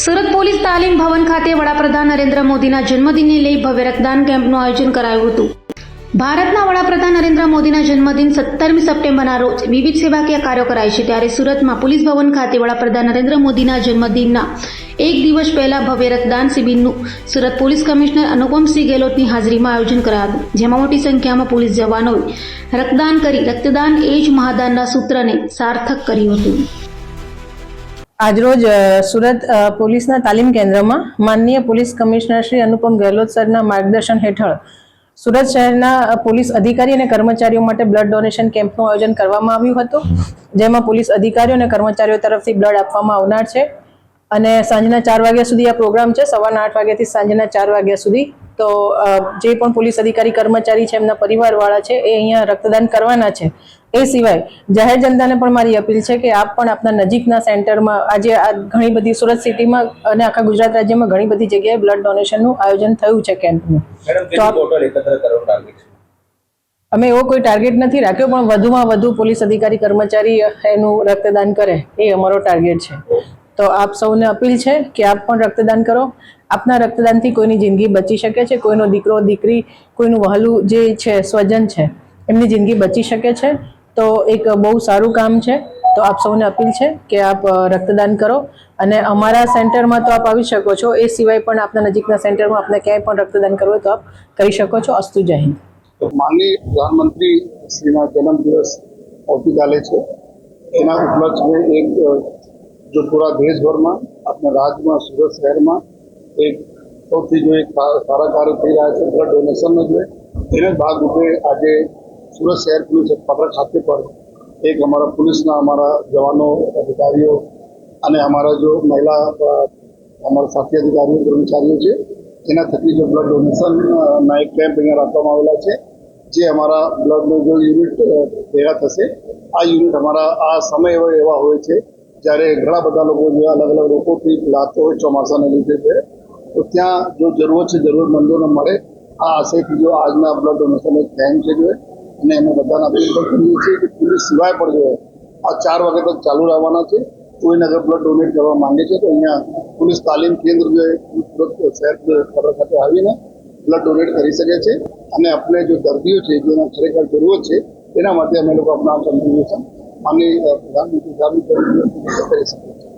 Surat police તાલીમ ભવન ખાતે વડાપ્રધાન નરેન્દ્ર મોદીના જન્મદિનને લઈ ભવ્ય રક્તદાન કેમ્પનું આયોજન કરાયું હતું. ભારતના વડાપ્રધાન નરેન્દ્ર મોદીના જન્મદિન સત્તરમી સપ્ટેમ્બરના રોજ વિવિધ સેવાકીય કાર્યો કરાય છે. ત્યારે સુરતમાં પોલીસ ભવન ખાતે વડાપ્રધાન નરેન્દ્ર મોદીના જન્મદિનના એક દિવસ પહેલા ભવ્ય રક્તદાન શિબિરનું સુરત પોલીસ કમિશનર અનુપમસિંહ ગેહલોતની હાજરીમાં આયોજન કરાયું હતું. જેમાં મોટી સંખ્યામાં પોલીસ જવાનોએ રક્તદાન કરી, રક્તદાન એ જ મહાદાનના સૂત્રને સાર્થક કર્યું હતું. આજરોજ સુરત પોલીસના તાલીમ કેન્દ્રમાં માનનીય પોલીસ કમિશનર શ્રી અનુપમ ગેહલોત સરના માર્ગદર્શન હેઠળ સુરત શહેરના પોલીસ અધિકારી અને કર્મચારીઓ માટે બ્લડ ડોનેશન કેમ્પનું આયોજન કરવામાં આવ્યું હતું. જેમાં પોલીસ અધિકારીઓ અને કર્મચારીઓ તરફથી બ્લડ આપવામાં આવનાર છે. અને સાંજના ચાર વાગ્યા સુધી આ પ્રોગ્રામ છે. સવારના આઠ વાગ્યાથી સાંજના ચાર વાગ્યા સુધી. તો જે પણ પોલીસ અધિકારી, કર્મચારી છે, એમના પરિવારવાળા છે, એ અહીંયા રક્તદાન કરવાના છે. એ સિવાય જાહેર જનતાને પણ મારી અપીલ છે કે આપ પણ આપના નજીકના સેન્ટરમાં આજે આ ઘણી બધી સુરત સિટીમાં અને આખા ગુજરાત રાજ્યમાં ઘણી બધી જગ્યાએ બ્લડ ડોનેશનનું આયોજન થયું છે કેમ્પનું. અમે એવો કોઈ ટાર્ગેટ નથી રાખ્યો પણ વધુમાં વધુ પોલીસ અધિકારી કર્મચારી એનું રક્તદાન કરે એ અમારો ટાર્ગેટ છે. તો આપ સૌને અપીલ છે કે આપ પણ રક્તદાન કરો. આપના રક્તદાનથી કોઈની જિંદગી બચી શકે છે કોઈનો દીકરો દીકરી કોઈનું વહલું જે છે સ્વજન છે એમની જિંદગી બચી શકે છે. તો એક બહુ સારું કામ છે. તો આપ સૌને અપીલ છે કે આપ રક્તદાન કરો. અને અમારા સેન્ટરમાં તો આપ આવી શકો છો. એ સિવાય પણ આપના નજીકના સેન્ટરમાં આપને ક્યાંય પણ રક્તદાન કરવું હોય તો આપ કરી શકો છો. અસ્તુ જય હિન્દ. માનનીય પ્રધાનમંત્રી શ્રીના જન્મદિવસ આવતીકાલે છે. એના ઉપલક્ષમાં એક જો પૂરા દેશભરમાં આપણા રાજ્યમાં, સુરત શહેરમાં એક સૌથી જો એક સારા કાર્ય થઈ રહ્યા છે બ્લડ ડોનેશનનો જોઈએ એને જ ભાગરૂપે આજે સુરત શહેર પોલીસ હેડક્વાર્ટર ખાતે પર એક અમારા પોલીસના અમારા જવાનો અધિકારીઓ અને અમારા જો મહિલા અમારા સાથી અધિકારીઓ, કર્મચારીઓ છે, એના થકી જો બ્લડ ડોનેશનના એક કેમ્પ અહીંયા રાખવામાં આવેલા છે, જે અમારા બ્લડનો જો યુનિટ ભેગા થશે, આ યુનિટ અમારા, આ સમય એવા હોય છે, જ્યારે ઘણા બધા લોકો જે અલગ અલગ રોગોથી પીડાતો હોય, ચોમાસાને લીધે છે, તો ત્યાં જો જરૂર છે જરૂરમંદોને મળે, આ આશયથી જો આજના બ્લડ ડોનેશન એક કેમ્પ છે, જો અને અમે બધાને અપીલ પણ કરીએ છીએ કે પોલીસ સિવાય પણ જોઈએ આ ચાર વાગે તક ચાલુ રહેવાના છે. કોઈને અગર બ્લડ ડોનેટ કરવા માંગે છે તો અહીંયા પોલીસ તાલીમ કેન્દ્ર જે સુરત શહેર ખાતે આવીને બ્લડ ડોનેટ કરી શકે છે. અને આપણે જો દર્દીઓ છે જેને ખરેખર જરૂરત છે, એના માટે અમે લોકો આપણા કન્ટ્રીબ્યુશન માનની પ્રધાનમંત્રી કરી શકીએ